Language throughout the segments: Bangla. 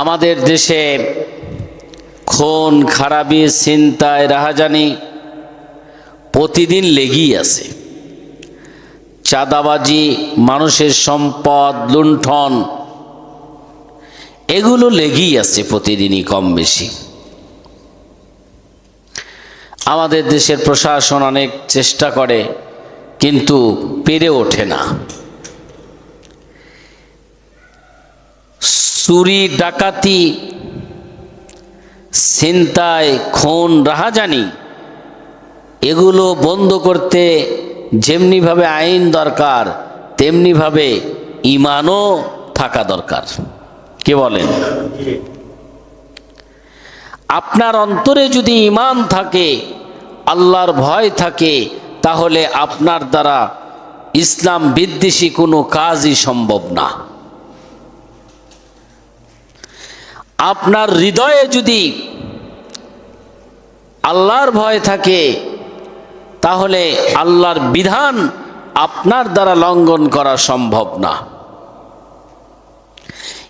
আমাদের দেশে খুন, খারাপি চিন্তায় রাহাজানি প্রতিদিন লেগেই আছে। চাঁদাবাজি, মানুষের সম্পদ, লুণ্ঠন, এগুলো লেগেই আছে প্রতিদিনই কম বেশি আমাদের দেশের প্রশাসন অনেক চেষ্টা করে, কিন্তু পেরে ওঠে না। চুরি, ডাকাতি, ছিনতাই, খুন, রাহাজানি, এগুলো বন্ধ করতে যেমনিভাবে আইন দরকার, তেমনিভাবে ইমানও থাকা দরকার। কে বলেন? আপনার অন্তরে যদি ইমান থাকে, আল্লাহর ভয় থাকে, তাহলে আপনার দ্বারা ইসলাম বিদ্বেষী কোনো কাজই সম্ভব না। আপনার হৃদয়ে যদি আল্লাহর ভয় থাকে, তাহলে আল্লাহর বিধান আপনার দ্বারা লঙ্ঘন করা সম্ভব না।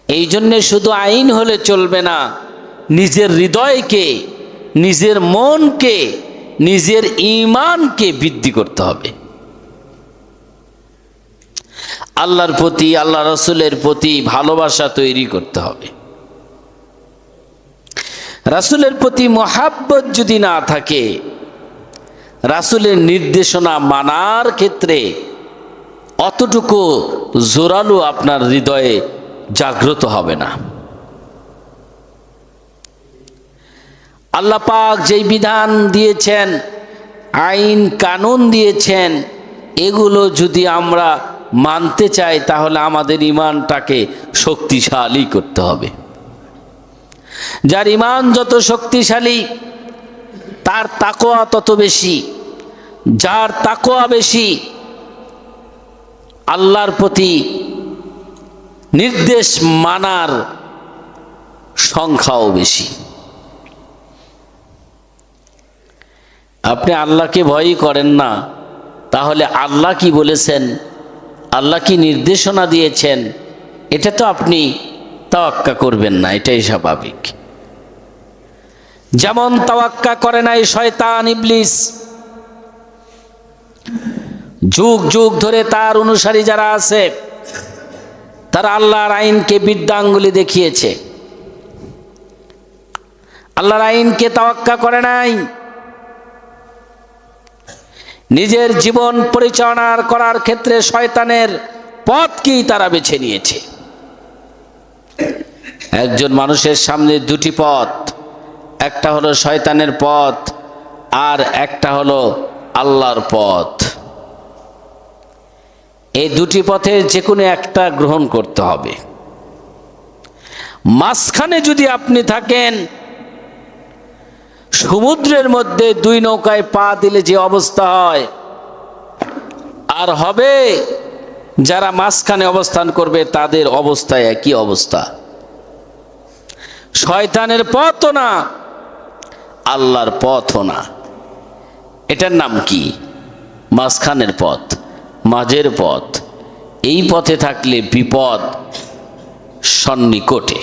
এই জন্যে শুধু আইন হলে চলবে না, নিজের হৃদয়কে, নিজের মনকে, নিজের ইমানকে বৃদ্ধি করতে হবে। আল্লাহর প্রতি আল্লাহ রসুলের প্রতি ভালোবাসা তৈরি করতে হবে। রাসুলের প্রতি মহাব্বত যদি না থাকে, রাসুলের নির্দেশনা মানার ক্ষেত্রে অতটুকু জোরালো আপনার হৃদয়ে জাগ্রত হবে না। আল্লাহ পাক যেই বিধান দিয়েছেন, আইন কানুন দিয়েছেন, এগুলো যদি আমরা মানতে চাই, তাহলে আমাদের ইমানটাকে শক্তিশালী করতে হবে। যার ইমান যত শক্তিশালী, তার তাকোয়া তত বেশি। যার তাকোয়া বেশি, আল্লাহর প্রতি নির্দেশ মানার সংখ্যাও বেশি। আপনি আল্লাহকে ভয়ই করেন না, তাহলে আল্লাহ কি বলেছেন? আল্লাহ কি নির্দেশনা দিয়েছেন? এটা তো আপনি তাওয়াক্কা করবেন না, এটাই স্বাভাবিক। যেমন তাওয়াক্কা করে নাই শয়তান ইবলিস, যুগ যুগ ধরে তার অনুসারী যারা আছে, তারা আল্লাহর আইনকে বিদ্যাঙ্গুলি দেখিয়েছে। আল্লাহর আইনকে তাওয়াক্কা করে নাই। নিজের জীবন পরিচালনা করার ক্ষেত্রে শয়তানের পথকেই তারা বেছে নিয়েছে। একজন মানুষের সামনে দুটি পথ, একটা হলো শয়তানের পথ আর একটা হলো আল্লাহর পথ। এই দুটি পথের যে কোনো একটা গ্রহণ করতে হবে। মাঝখানে যদি আপনি থাকেন, সমুদ্রের মধ্যে দুই নৌকায় পা দিলে যে অবস্থা হয়, আর হবে যারা মাঝখানে অবস্থান করবে তাদের অবস্থায় একই অবস্থা। শয়তানের পথও না, আল্লাহর পথও না। এটার নাম কি? মাঝখানের পথ, মাঝের পথ। এই পথে থাকলে বিপদ সন্নিকটে।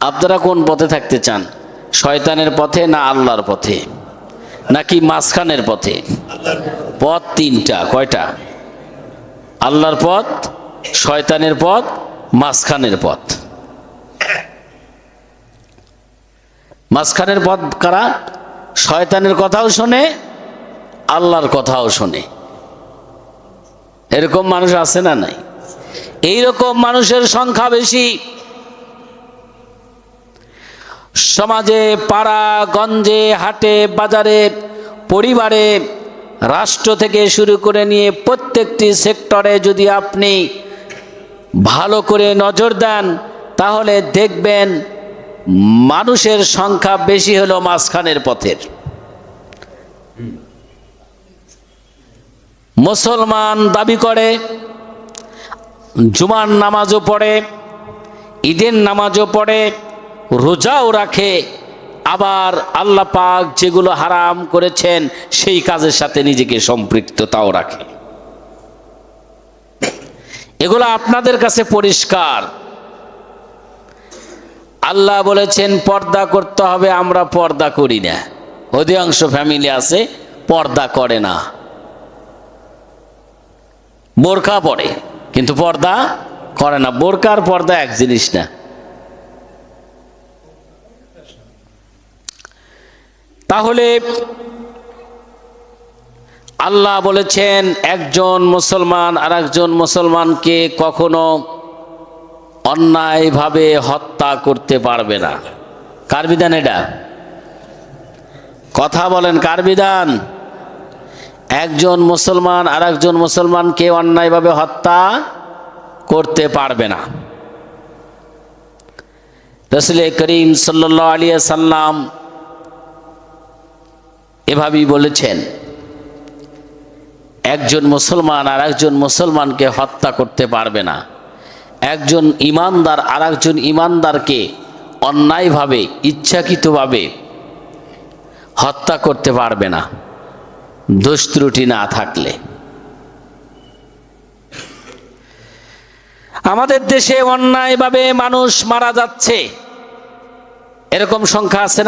আপনারা কোন পথে থাকতে চান? শয়তানের পথে না আল্লাহর পথে? নাকি মাঝখানের পথে? পথ তিনটা, কয়টা? আল্লাহর পথ, শয়তানের পথ মাঝখানের পথ। মাঝখানের পথ কারা? শয়তানের কথাও শোনে, আল্লাহর কথাও শোনে। এরকম মানুষ আছে না নাই? এইরকম মানুষের সংখ্যা বেশি। সমাজে, পাড়া, গঞ্জে, হাটে, বাজারে, পরিবারে, রাষ্ট্র থেকে শুরু করে নিয়ে প্রত্যেকটি সেক্টরে যদি আপনি ভালো করে নজর দেন, তাহলে দেখবেন মানুষের সংখ্যা বেশি হলো মাঝখানের পথের। মুসলমান দাবি করে, জুমার নামাজও পড়ে, ঈদের নামাজও পড়ে, রোজাও রাখে, আবার আল্লাহ পাক যেগুলো হারাম করেছেন, সেই কাজের সাথে নিজেকে সম্পৃক্ততাও রাখে। এগুলো আপনাদের কাছে পরিষ্কার। আল্লাহ বলেছেন, পর্দা করতে হবে, আমরা পর্দা করি না। অধিকাংশ ফ্যামিলি আছে, পর্দা করে না। বোরকা পরে, কিন্তু পর্দা করে না। বোরকার পর্দা এক জিনিস না। তাহলে আল্লাহ বলেছেন, একজন মুসলমান আর একজন মুসলমানকে কখনো অন্যায়ভাবে হত্যা করতে পারবে না। কার বিধান এটা? কথা বলেন, কার বিধান? একজন মুসলমান আর একজন মুসলমানকে অন্যায়ভাবে হত্যা করতে পারবে না। রসুল করিম সাল্লাহ আলিয়া সাল্লাম এভাবেই বলেছেন। একজন মুসলমান আর একজন মুসলমানকে হত্যা করতে পারবে না। একজন ইমানদার আর একজন ইমানদারকে অন্যায়ভাবে, ইচ্ছাকৃতভাবে হত্যা করতে পারবে না। দোষ ত্রুটি না থাকলে। আমাদের দেশে অন্যায়ভাবে মানুষ মারা যাচ্ছে। এরকম সংখ্যা আছে না?